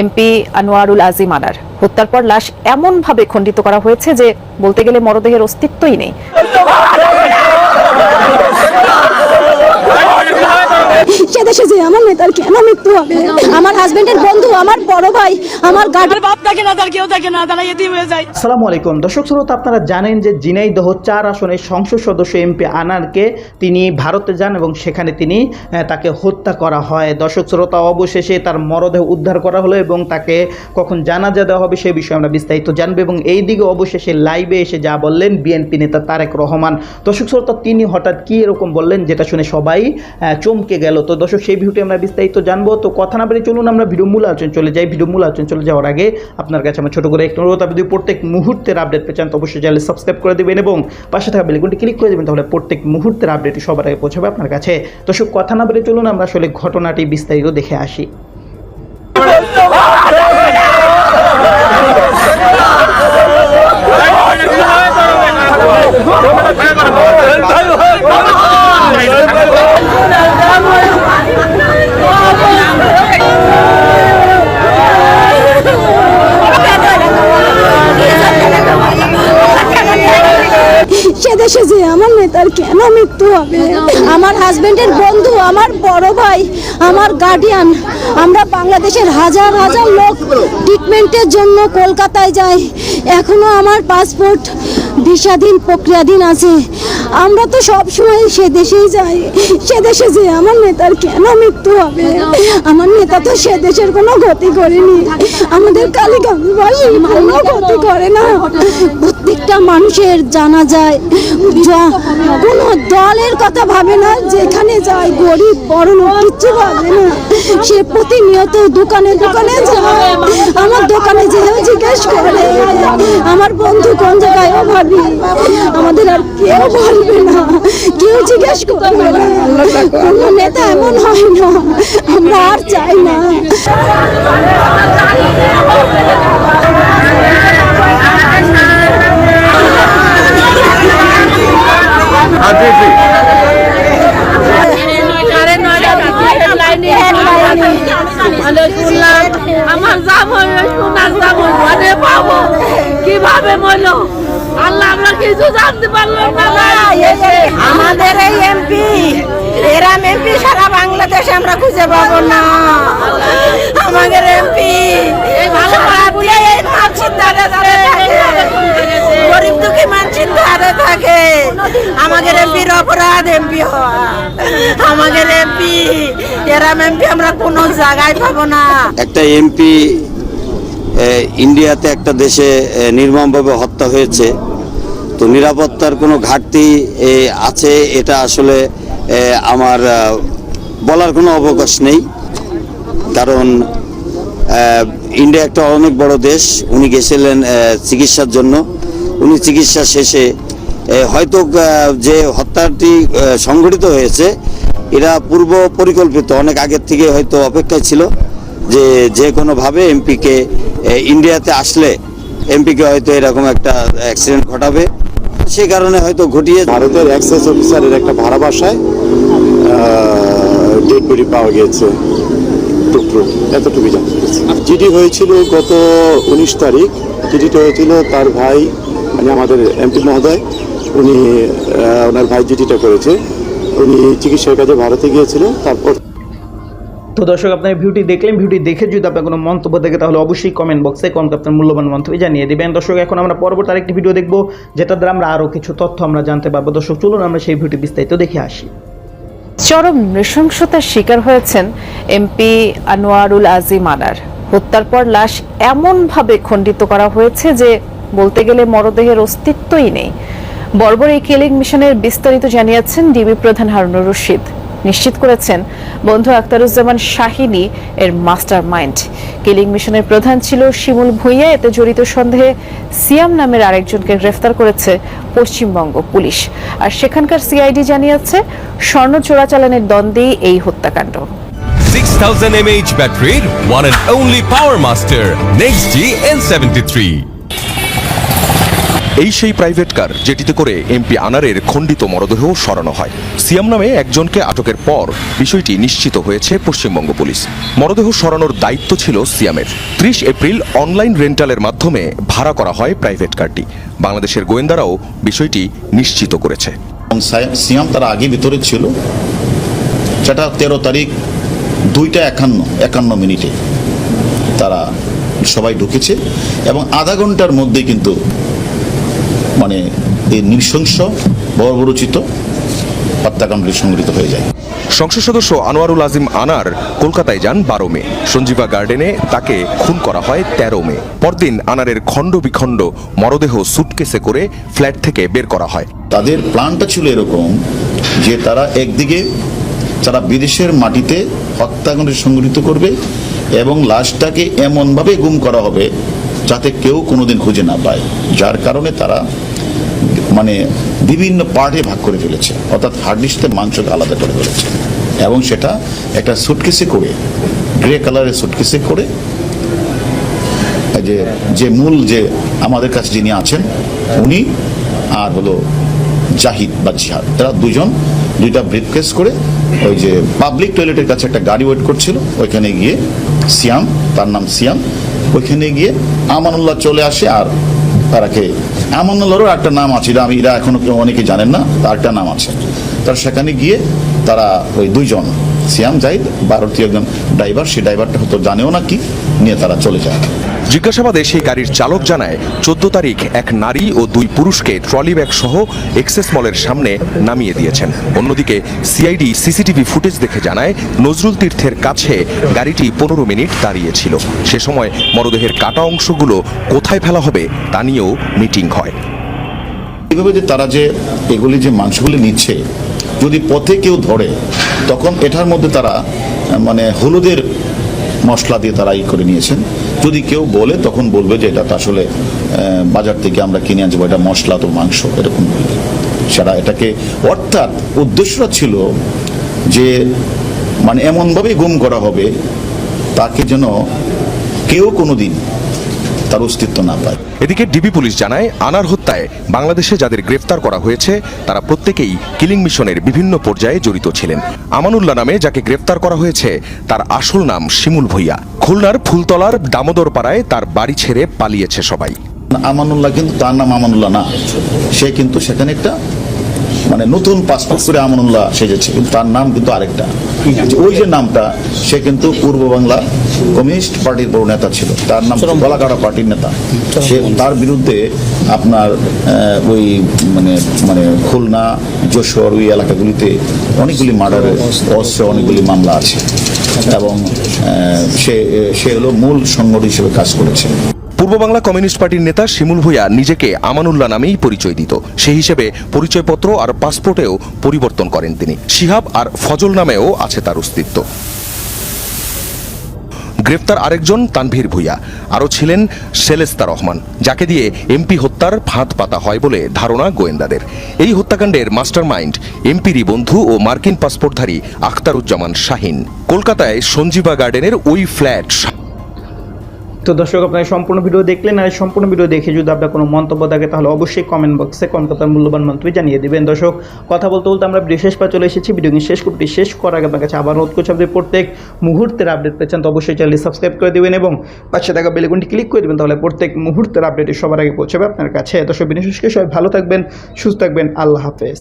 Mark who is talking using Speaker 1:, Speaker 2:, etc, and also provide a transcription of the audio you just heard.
Speaker 1: MP Anwarul Azim আনার। হত্যার পর লাশ এমনভাবে খণ্ডিত করা হয়েছে যে বলতে গেলে মরদেহের অস্তিত্বই নেই।
Speaker 2: সে দেশে যে আমার নেতার কেন মৃত্যু হবে? আমার হাজবেন্ডের বন্ধু আমার বড় ভাই আমার
Speaker 3: বাপ থাকে না তার কেউ থাকে না তারা হয়ে যায়।
Speaker 4: আসসালামু আলাইকুম। দর্শক শ্রোতা আপনারা জানেন যে ঝিনাইদহ চার আসনের সংসদ সদস্য এমপি আনারকে তিনি ভারতে যান এবং সেখানে তিনি তাকে হত্যা করা হয়। দর্শক শ্রোতা অবশেষে তার মরদেহ উদ্ধার করা হলো এবং তাকে কখন জানাজা দেওয়া হবে সে বিষয়ে আমরা বিস্তারিত জানব এবং এই দিকে অবশেষে লাইভে এসে যা বললেন বিএনপি নেতা তারেক রহমান। দর্শক শ্রোতা তিনি হঠাৎ কি এরকম বললেন যেটা শুনে সবাই আহ, চমকে গেল। তো দর্শক, সেই ভিডিওটি আমরা বিস্তারিত জানব। তো কথা না বলে চলুন, আমরা ভিডিও মূল আলোচনা চলে যাই। ভিডিও মূল আলোচনা চলে যাওয়ার আগে আপনার কাছে আমার ছোটো করে একটু অনুরোধ। আপনি যদি প্রত্যেক মুহূর্তের আপডেট পেয়ে চান, তো অবশ্যই চ্যানেল সাবস্ক্রাইব করে দেবেন এবং পাশে থাকা বেলগুনটি ক্লিক করে দেবেন, তাহলে প্রত্যেক মুহূর্তের আপডেটটি সবার আগে পৌঁছাবে আপনার কাছে। দর্শক, কথা না বলে চলুন, আমরা আসলে ঘটনাটি বিস্তারিত দেখে আসি।
Speaker 2: সে দেশে যে আমার নেতার কেন মৃত্যু হবে। আমার হাজবেন্ডের বন্ধু, আমার বড় ভাই, আমার গার্ডিয়ান আমরা বাংলাদেশের হাজার হাজার লোক ট্রিটমেন্টের জন্য কলকাতায় যাই। এখনও আমার পাসপোর্ট ভিসাধীন প্রক্রিয়াধীন আছে। আমরা তো সব সময় সে দেশেই যাই। সে দেশে যে আমার নেতার কেন মৃত্যু হবে? আমার নেতা তো সে দেশের কোনো ক্ষতি করেনি। আমাদের কালীগঞ্জবাসী কোনো ক্ষতি করে না। প্রত্যেকটা মানুষের জানা যায় কোনো দলের কথা ভাবে না, যেখানে যায় গরিব, বড় লোক, কিচ্ছু ভাবে না। সে প্রতিনিয়ত দোকানে দোকানে যায়। আমার দোকানে যেও জিজ্ঞেস করে, আমার বন্ধু কোন জায়গায়? ভাবি, আমাদের আর কেউ বলবে না। কেউ জিজ্ঞেস করবে না। কোনো নেতা এমন হয় না। আমরা আর চাই না।
Speaker 3: আমার ওই সোনার জামাই মানে পাবো। কীভাবে মরলো? আল্লাহ আমরা কিছু জানতে পারলাম না
Speaker 5: আমাদের এই এমপি এরাম এমপি সারা বাংলাদেশে আমরা খুঁজে পাবো না। আমাদের এমপি এই ভালো এই মানসিক ধারে ধারে থাকে গরিব দুঃখী মানসিক ধারে থাকে আমাদের এমপির অপরাধ এমপি আমাদের এমপি এরাম এমপি আমরা কোনো জায়গায় পাবো না।
Speaker 6: একটা এমপি ইন্ডিয়াতে একটা দেশে নির্মমভাবে হত্যা হয়েছে। তো নিরাপত্তার কোনো ঘাটতি আছে, এটা আসলে আমার বলার কোনো অবকাশ নেই। কারণ ইন্ডিয়া একটা অনেক বড় দেশ, উনি গেছিলেন চিকিৎসার জন্য। উনি চিকিৎসা শেষে হয়তো যে হত্যাটি সংঘটিত হয়েছে এরা পূর্ব পরিকল্পিত অনেক আগের থেকে হয়তো অপেক্ষায় ছিল যে যে কোনোভাবে এমপিকে ইন্ডিয়াতে আসলে এমপিকে হয়তো এরকম একটা অ্যাক্সিডেন্ট ঘটাবে। সে কারণে হয়তো ঘটিয়ে
Speaker 7: ভারতের এক্সাইজ অফিসারের একটা ভাড়া বাসায় ডেড বডি পাওয়া গিয়েছে টুকরো। এতটুকু জানতে পেরেছি জিডি হয়েছিল গত উনিশ তারিখ। জিডিটা হয়েছিল তার ভাই মানে আমাদের এমপি মহোদয় উনি ওনার ভাই জিডিটা করেছে। উনি চিকিৎসার কাজে ভারতে গিয়েছিল তারপর
Speaker 4: তো দর্শক আপনার ভিডিওটি দেখলেন ভিডিওটি দেখে যদি আপনার কোনো মন্তব্য থাকে তাহলে অবশ্যই কমেন্ট বক্সে কমেন্ট আপনার মূল্যবান মন্তব্য জানিয়ে দেবেন। দর্শক এখন আমরা পরবর্তী আরেকটি ভিডিও দেখব যেটা দ্বারা আমরা আরও কিছু তথ্য আমরা জানতে পারব। দর্শক চলুন আমরা সেই ভিডিওটি বিস্তারিত দেখে আসি।
Speaker 1: চরম নৃশংসতার শিকার হয়েছেন এমপি আনোয়ারুল আজিম আনার। হত্যার পর লাশ এমনভাবে খণ্ডিত করা হয়েছে যে বলতে গেলে মরদেহের অস্তিত্বই নেই। বর্বর এই কিলিং মিশনের বিস্তারিত জানিয়েছেন ডিবি প্রধান হারুনুর রশিদ। নিশ্চিত করেছেন বন্ধু আক্তারুজ্জামান শাহিনী এর মাস্টার মাইন্ড কিলিং মিশনের প্রধান ছিল শিমুল ভুঁইয়া। এতে জড়িত সন্দেহে সিয়াম নামের আরেকজনকে গ্রেফতার করেছে পশ্চিমবঙ্গ পুলিশ। আর সেখানকার সিআইডি জানিয়েছে স্বর্ণ চোরাচালানের দ্বন্দ্বেই এই হত্যাকাণ্ড।
Speaker 8: 6000 mAh battery, one and only Power Master, Next G N73.
Speaker 9: এই সেই প্রাইভেট কার যেটিতে করে এমপি আনারের খণ্ডিত মরদেহ সরানো হয়। সিয়াম নামে একজনকে আটকের পর বিষয়টি নিশ্চিত হয়েছে পশ্চিমবঙ্গ পুলিশ। মরদেহ সরানোর দায়িত্ব ছিল সিয়ামের। ত্রিশ এপ্রিল অনলাইন রেন্টালের মাধ্যমে ভাড়া করা হয় প্রাইভেট কারটি বাংলাদেশের গোয়েন্দারাও বিষয়টি নিশ্চিত করেছে।
Speaker 10: সিয়াম তার আগে ভিতরে ছিল। সেটা তেরো তারিখ দুইটা একান্ন একান্ন মিনিটে তারা সবাই ঢুকেছে এবং আধা ঘণ্টার মধ্যে কিন্তু মানে এই নৃশংস বর্বরচিত হত্যাকাণ্ডটি সংঘটিত হয়ে যায়।
Speaker 9: সংসদ সদস্য আনোয়ারুল আজিম আনার কলকাতায় যান বারো মে। সঞ্জীবা গার্ডেনে তাকে খুন করা হয় তেরো মে। পরদিন আনারের খণ্ড বিখণ্ড মরদেহ সুটকেসে করে ফ্ল্যাট থেকে বের করা হয়।
Speaker 10: তাদের প্ল্যানটা ছিল এরকম যে তারা একদিকে তারা বিদেশের মাটিতে হত্যাকাণ্ড সংঘটিত করবে এবং লাশটাকে এমনভাবে গুম করা হবে যাতে কেউ কোনোদিন খুঁজে না পায়। যার কারণে তারা মানে বিভিন্ন পার্টে ভাগ করে ফেলেছে। অর্থাৎ হাড্ডিসতে মাংসকে আলাদা করে ফেলেছে। এবং সেটা একটা সুটকেসে করে গ্রে কালারের সুটকেসে করে যে যে মূল যে আমাদের কাছে যিনি আছেন, উনি আর হলো জাহিদ বা জিহাদ। তারা দুজন, দুইটা ব্রিফকেস করে ওই যে পাবলিক টয়লেটের কাছে একটা গাড়ি ওয়েট করছিল। ওইখানে গিয়ে সিয়াম, তার নাম সিয়াম ওইখানে গিয়ে আমানুল্লাহ চলে আসে আর তারাকে, আমানুল্লাহরও একটা নাম আছে, এটা আমি, এরা এখনও অনেকে জানেন না, তার একটা নাম আছে। তার সেখানে গিয়ে তারা ওই দুইজন, সিয়াম জাহিদ ভারতীয় একজন ড্রাইভার সেই ড্রাইভারটা হয়তো জানেও না কি নিয়ে তারা চলে যায়।
Speaker 9: জিজ্ঞাসাবাদে সেই গাড়ির চালক জানায় চোদ্দ তারিখ এক নারী ও দুই পুরুষকে ট্রলি ব্যাগ সহ এক্সেস মলের সামনে নামিয়ে দিয়েছেন। অন্যদিকে সিআইডি সিসিটিভি ফুটেজ দেখে জানায় নজরুল তীর্থের কাছে গাড়িটি পনেরো মিনিট দাঁড়িয়েছিল সে সময় মরদেহের কাটা অংশগুলো কোথায় ফেলা হবে তা নিয়েও মিটিং হয়।
Speaker 10: এইভাবে যে তারা যে এগুলি যে মাংসগুলি নিচ্ছে যদি পথে কেউ ধরে তখন এটার মধ্যে তারা মানে হলুদের মশলা দিয়ে তারা ই করে নিয়েছেন। যদি কেউ বলে, তখন বলবে যে এটা আসলে বাজার থেকে আমরা কিনে আনছি এটা মশলা তো মাংস, এরকম বলবে। সেটা এটাকে, অর্থাৎ উদ্দেশ্যটা ছিল যে মানে এমনভাবেই গুম করা হবে, তাকে যেন কেউ কোনোদিন তার অস্তিত্ব না পায়।
Speaker 9: এদিকে ডিবি পুলিশ জানায় আনার হত্যায় বাংলাদেশে যাদের গ্রেফতার করা হয়েছে তারা প্রত্যেকেই কিলিং মিশনের বিভিন্ন পর্যায়ে জড়িত ছিলেন। আমানুল্লাহ নামে যাকে গ্রেফতার করা হয়েছে তার আসল নাম শিমুল ভুইয়া। খুলনার ফুলতলার দামোদর পাড়ায় তার বাড়ি ছেড়ে পালিয়েছে সবাই।
Speaker 10: আমানুল্লাহ কিন্তু তার নাম আমানুল্লাহ না। সে কিন্তু সেখানে একটা মানে নতুন পাসপোর্ট করে আমানুল্লাহ সেজেছে কিন্তু তার নাম কিন্তু আরেকটা। ওই যে নামটা সে কিন্তু পূর্ব বাংলা কমিউনিস্ট পার্টির বড় নেতা ছিল। তার নাম গলাকাটা পার্টির নেতা। সে তার বিরুদ্ধে আপনার ওই মানে মানে খুলনা যশোর ওই এলাকাগুলিতে অনেকগুলি মার্ডারের অস্ত্রে অনেকগুলি মামলা আছে। এবং সে সে হলো মূল সংগঠন হিসেবে কাজ করেছে।
Speaker 9: পূর্ব বাংলা কমিউনিস্ট পার্টির নেতা শিমুল ভুইয়া নিজেকে আমানুল্লাহ নামেই পরিচয় দিত। সেই হিসেবে পরিচয়পত্র আর পাসপোর্টেও পরিবর্তন করেন তিনি। শিহাব আর ফজল নামেও আছে তার অস্তিত্ব। গ্রেফতার আরেকজন তানভীর ভুইয়া। আরও ছিলেন সেলেস্তা রহমান, যাকে দিয়ে এমপি হত্যার ফাঁদ পাতা হয় বলে ধারণা গোয়েন্দাদের। এই হত্যাকাণ্ডের মাস্টারমাইন্ড এমপিরই বন্ধু ও মার্কিন পাসপোর্টধারী আখতারুজ্জামান শাহিন। কলকাতায় সঞ্জীবা গার্ডেনের ওই ফ্ল্যাট
Speaker 4: তো দর্শক, আপনারা সম্পূর্ণ ভিডিও দেখলেন আর সম্পূর্ণ ভিডিও দেখে যদি আপনার কোনো মন্তব্য থাকে, তাহলে অবশ্যই কমেন্ট বক্সে কলকাতার মূল্যবান মন্তব্য জানিয়ে দেবেন। দর্শক, কথা বলতে বলতে আমরা বিশেষ পা চলে এসেছি। ভিডিও শেষ করতে শেষ করার আগে আপনার কাছে আবার অনুরোধ করছি, আপনি প্রত্যেক মুহূর্তের আপডেট পেয়েছেন তো অবশ্যই চ্যানেলটি সাবস্ক্রাইব করে দেবেন এবং পাশে থাকা বেলেগুনটি ক্লিক করে দেবেন, তাহলে প্রত্যেক মুহূর্তের আপডেটে সবার আগে পৌঁছাবে আপনার কাছে। দর্শক বিশেষকে সবাই ভালো থাকবেন, সুস্থ থাকবেন। আল্লাহ হাফেজ।